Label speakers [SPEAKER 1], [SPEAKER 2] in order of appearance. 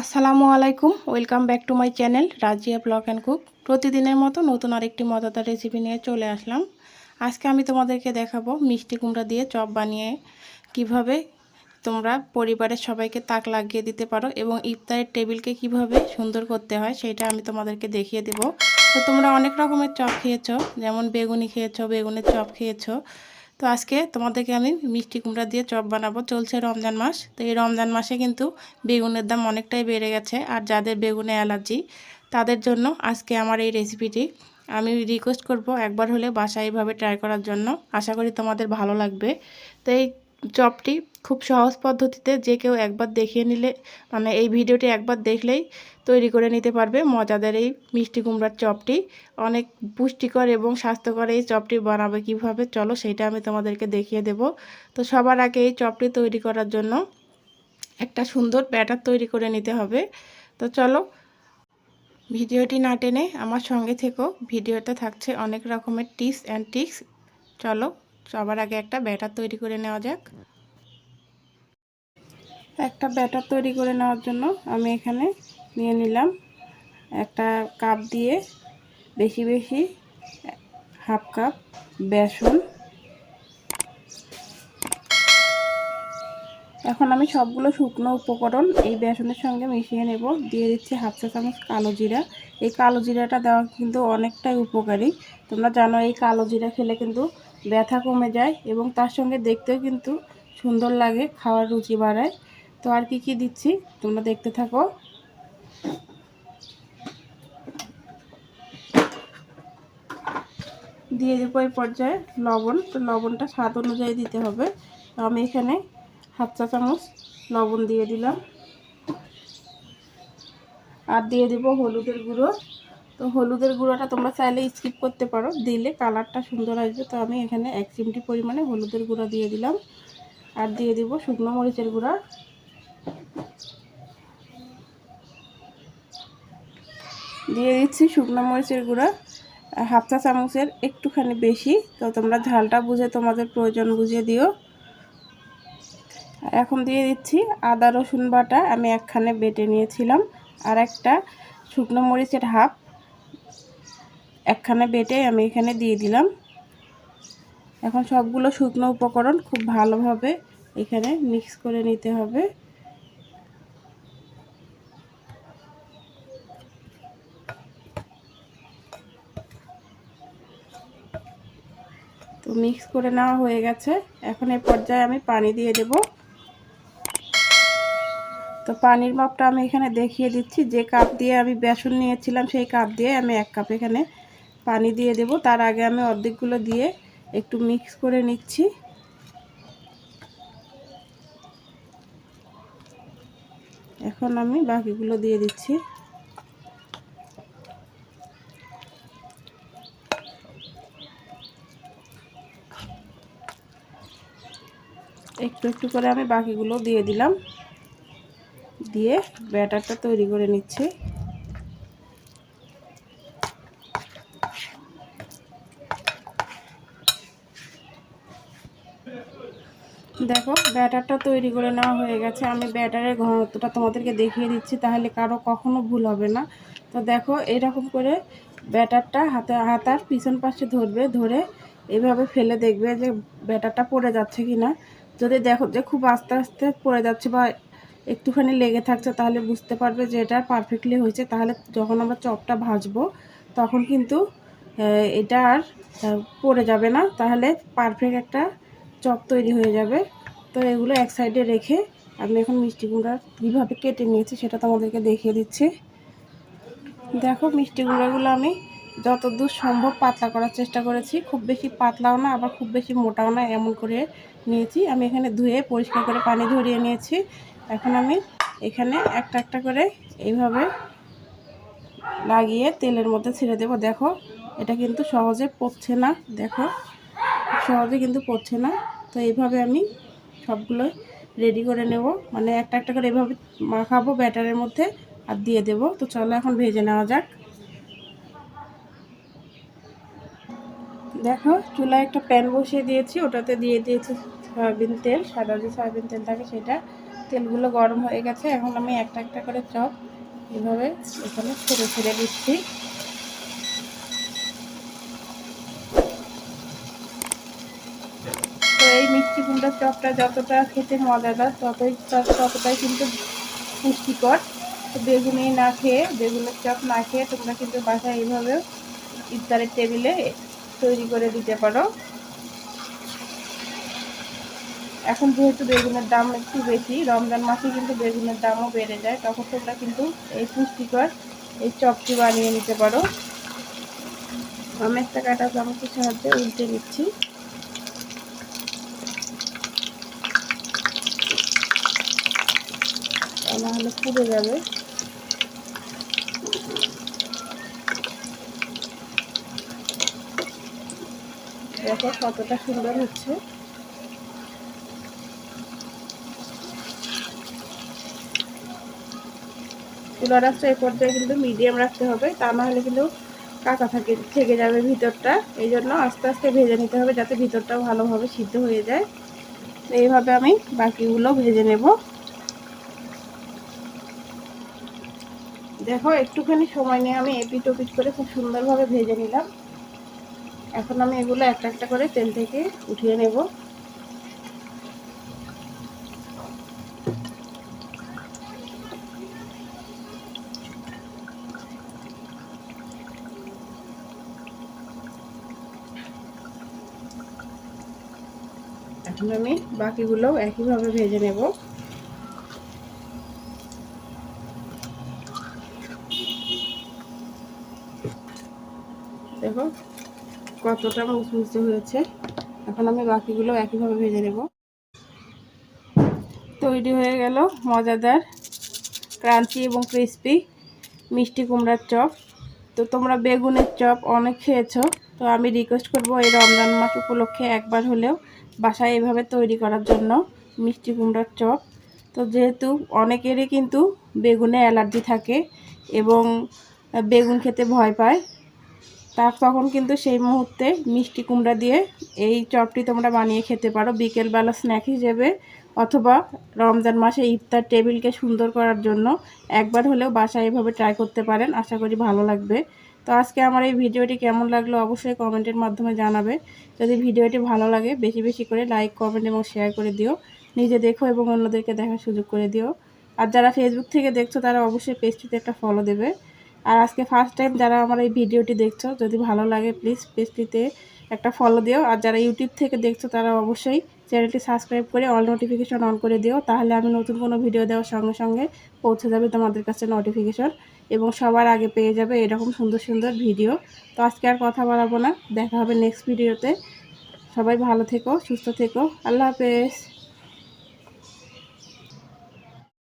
[SPEAKER 1] আসসালামু আলাইকুম, welcome back to my channel Razia blog and cook. প্রতিদিনের মতো নতুন আরেকটি মজাদার রেসিপি নিয়ে চলে আসলাম। আজকে আমি তোমাদেরকে দেখাবো মিষ্টি কুমড়া দিয়ে চপ বানিয়ে কীভাবে তোমরা পরিবারের সবাইকে তাক লাগিয়ে দিতে পারো এবং ইফতারের টেবিলকে কীভাবে সুন্দর করতে হয় সেটা আমি তোমাদেরকে দেখিয়ে দেব। তো তোমরা অনেক রকমের চপ খেয়েছো, যেমন বেগুনি খেয়েছো, বেগুনের চপ খেয়েছো তো আজকে তোমাদেরকে আমি মিষ্টি কুমড়া দিয়ে চপ বানাবো। চলছে রমজান মাস, তো এই রমজান মাসে কিন্তু বেগুনের দাম অনেকটাই বেড়ে গেছে। আর যাদের বেগুনে অ্যালার্জি, তাদের জন্য আজকে আমার এই রেসিপিটি আমি রিকোয়েস্ট করব একবার হলে বাসায় এইভাবে ট্রাই করার জন্য। আশা করি তোমাদের ভালো লাগবে। তো এই চপটি খুব সহজ পদ্ধতিতে যে কেউ একবার দেখিয়ে নিলে মানে এই ভিডিওটি একবার দেখলেই তৈরি করে নিতে পারবে। মজাদার এই মিষ্টি কুমড়ার চপটি। অনেক পুষ্টিকর এবং স্বাস্থ্যকর এই চপটি বানাবে কীভাবে, চলো সেটা আমি তোমাদেরকে দেখিয়ে দেব। তো সবার আগে এই চপটি তৈরি করার জন্য একটা সুন্দর ব্যাটার তৈরি করে নিতে হবে। তো চলো ভিডিওটি না টেনে আমার সঙ্গে থেকো। ভিডিওতে থাকছে অনেক রকমের টিপস অ্যান্ড টিক্স চলো সবার আগে একটা ব্যাটার তৈরি করে নেওয়া যাক। একটা ব্যাটার তৈরি করে নেওয়ার জন্য আমি এখানে নিয়ে নিলাম একটা কাপ দিয়ে বেশি বেশি হাফ কাপ বেসন। এখন আমি সবগুলো শুকনো উপকরণ এই বেসনের সঙ্গে মিশিয়ে নেব। দিয়ে দিচ্ছি হাফ চা চামচ কালো জিরা। এই কালো জিরাটা দেওয়া কিন্তু অনেকটাই উপকারী। তোমরা জানো এই কালো জিরা খেলে কিন্তু ব্যথা কমে যায় এবং তার সঙ্গে দেখতেও কিন্তু সুন্দর লাগে, খাওয়ার রুচি বাড়ায়। তো আর কি কি দিচ্ছি? তোমরা দেখতে থাকো। দিয়ে দেবো এই পর্যায়ে লবণ। তো লবণটা স্বাদ অনুযায়ী দিতে হবে। তো আমি এখানে হাফ চা চামচ লবণ দিয়ে দিলাম। আর দিয়ে দেবো হলুদের গুঁড়ো। তো হলুদের গুঁড়োটা তোমরা চাইলে স্কিপ করতে পারো। দিলে কালারটা সুন্দর আসবে। তো আমি এখানে এক চিমটি পরিমাণে হলুদের গুঁড়ো দিয়ে দিলাম। আর দিয়ে দিব শুকনো মরিচের গুঁড়া। দিয়ে দিচ্ছি শুকনো মরিচের গুঁড়া। হাফ চা চামচের একটুখানি বেশি। তো তোমরা ঝালটা বুঝে তোমাদের প্রয়োজন বুঝে দিও। এখন দিয়ে দিচ্ছি আদা রসুন বাটা। আমি একখানে বেটে নিয়েছিলাম। আর একটা শুকনো মরিচের হাফ। একখানে বেটে আমি এখানে দিয়ে দিলাম। এখন সবগুলো শুকনো উপকরণ খুব ভালোভাবে এখানে মিক্স করে নিতে হবে। তো মিক্স করে নেওয়া হয়ে গেছে। এখন এই পর্যায়ে আমি পানি দিয়ে দেব। তো পানির মাপটা আমি এখানে দেখিয়ে দিচ্ছি। যে কাপ দিয়ে আমি বেসন নিয়েছিলাম, সেই কাপ দিয়ে আমি এক কাপ এখানে পানি দিয়ে দেব। তার আগে আমি অর্ধেকগুলো দিয়ে একটু মিক্স করে নিচ্ছি। এখন আমি বাকিগুলো দিয়ে দিচ্ছি। একটু একটু করে আমি বাকিগুলো দিয়ে দিলাম। দিয়ে ব্যাটারটা তৈরি করে নিচ্ছি। দেখো, ব্যাটারটা তৈরি করে নেওয়া হয়ে গেছে। আমি ব্যাটারের ঘনত্বটা তোমাদেরকে দেখিয়ে দিচ্ছি, তাহলে কারও কখনো ভুল হবে না। তো দেখো, এরকম করে ব্যাটারটা হাতে, হাতার পিছন পাশে ধরবে, ধরে এভাবে ফেলে দেখবে যে ব্যাটারটা পড়ে যাচ্ছে কি না যদি দেখো যে খুব আস্তে আস্তে পড়ে যাচ্ছে বা একটুখানি লেগে থাকছে, তাহলে বুঝতে পারবে যে এটা পারফেক্টলি হয়েছে। তাহলে যখন আমরা চপটা ভাজবো, তখন কিন্তু এটা আর পড়ে যাবে না। তাহলে পারফেক্ট একটা চপ তৈরি হয়ে যাবে। তো এগুলো এক সাইডে রেখে আমি এখন মিষ্টি কুমড়া কীভাবে কেটে নিয়েছি সেটা তোমাদেরকে দেখিয়ে দিচ্ছি। দেখো মিষ্টি কুমড়াগুলো আমি যতদূর সম্ভব পাতলা করার চেষ্টা করেছি। খুব বেশি পাতলাও না, আবার খুব বেশি মোটাও না, এমন করে নিয়েছি। আমি এখানে ধুয়ে পরিষ্কার করে পানি ঝরিয়ে নিয়েছি। এখন আমি এখানে একটা একটা করে এইভাবে লাগিয়ে তেলের মধ্যে ছেড়ে দেব। দেখো, এটা কিন্তু সহজে পড়ছে না। দেখো সহজে কিন্তু পড়ছে না। তো এইভাবে আমি সবগুলো রেডি করে নেব। মানে একটা একটা করে এভাবে মাখাবো ব্যাটারের মধ্যে আর দিয়ে দেব। তো চলো এখন ভেজে নেওয়া যাক। দেখো, চুলায় একটা প্যান বসিয়ে দিয়েছি। ওটাতে দিয়ে দিয়েছি সয়াবিন তেল, সাদা যে সয়াবিন তেল থাকে সেটা। তেলগুলো গরম হয়ে গেছে। এখন আমি একটা একটা করে চপ এভাবে এখানে ছেড়ে ছেড়ে দিচ্ছি। এই কুমড়ার চপটা যতটা খেতে মজাদার, ততই ততটাই কিন্তু পুষ্টিকর। বেগুনি না খেয়ে, বেগুনের চপ না খেয়ে তোমরা কিন্তু বাসায় এইভাবে ইফতারের টেবিলে তৈরি করে দিতে পারো। এখন যেহেতু বেগুনের দাম একটু বেশি, রমজান মাসে কিন্তু বেগুনের দামও বেড়ে যায়, তখন তোমরা কিন্তু এই পুষ্টিকর এই চপটি বানিয়ে নিতে পারো। আমি একটা কাটা চামচের সাহায্যে উল্টে নিচ্ছি। নাহলে পুড়ে যাবে। দেখো কতটা সুন্দর হচ্ছে। চুলা রাখতে এই পর্যায়ে কিন্তু মিডিয়াম রাখতে হবে, তা না হলে কিন্তু কাঁচা থাকে, থেকে যাবে ভিতরটা। এই জন্য আস্তে আস্তে ভেজে নিতে হবে যাতে ভিতরটাও ভালোভাবে সিদ্ধ হয়ে যায়। এইভাবে আমি বাকিগুলো ভেজে নেব। দেখো, একটুখানি সময় নিয়ে আমি এপিট ওপিট করে খুব সুন্দরভাবে ভেজে নিলাম। এখন আমি এগুলো একটা একটা করে তেল থেকে উঠিয়ে নেব। এখন আমি বাকিগুলো একইভাবে ভেজে নেব। দেখো কতটা মুচমুচে হয়েছে। এখন আমি বাকিগুলো একইভাবে ভেজে নেব। তৈরি হয়ে গেল মজাদার, ক্রাঞ্চি এবং ক্রিস্পি মিষ্টি কুমড়ার চপ। তো তোমরা বেগুনের চপ অনেক খেয়েছো, তো আমি রিকোয়েস্ট করব এই রমজান মাস উপলক্ষে একবার হলেও বাসায় এভাবে তৈরি করার জন্য মিষ্টি কুমড়ার চপ। তো যেহেতু অনেকেরই কিন্তু বেগুনে অ্যালার্জি থাকে এবং বেগুন খেতে ভয় পায় তার তখন কিন্তু সেই মুহূর্তে মিষ্টি কুমড়া দিয়ে এই চপটি তোমরা বানিয়ে খেতে পারো বিকেলবেলা স্ন্যাক হিসেবে অথবা রমজান মাসে ইফতার টেবিলকে সুন্দর করার জন্য একবার হলেও বাসায় এভাবে ট্রাই করতে পারেন, আশা করি ভালো লাগবে। তো আজকে আমার এই ভিডিওটি কেমন লাগল অবশ্যই কমেন্টের মাধ্যমে জানাবে। যদি ভিডিওটি ভালো লাগে, বেশি বেশি করে লাইক কমেন্ট এবং শেয়ার করে দিও। নিজে দেখো এবং অন্যদেরকে দেখার সুযোগ করে দিও। আর যারা ফেসবুক থেকে দেখছ, তারা অবশ্যই পেজটিতে একটা ফলো দেবে। আর আজকে ফার্স্ট টাইম যারা আমার এই ভিডিওটি দেখছ, যদি ভালো লাগে প্লিজ পেজটিতে একটা ফলো দিও। আর যারা ইউটিউব থেকে দেখছ, তারা অবশ্যই চ্যানেলটি সাবস্ক্রাইব করে অল নোটিফিকেশন অন করে দিও। তাহলে আমি নতুন কোনো ভিডিও দেওয়ার সঙ্গে সঙ্গে পৌঁছে যাবে তোমাদের কাছে নোটিফিকেশন এবং সবার আগে পেয়ে যাবে এরকম সুন্দর সুন্দর ভিডিও তো আজকে আর কথা বাড়াবো না। দেখা হবে নেক্সট ভিডিওতে সবাই ভালো থেকো, সুস্থ থেকো। আল্লাহ হাফেজ।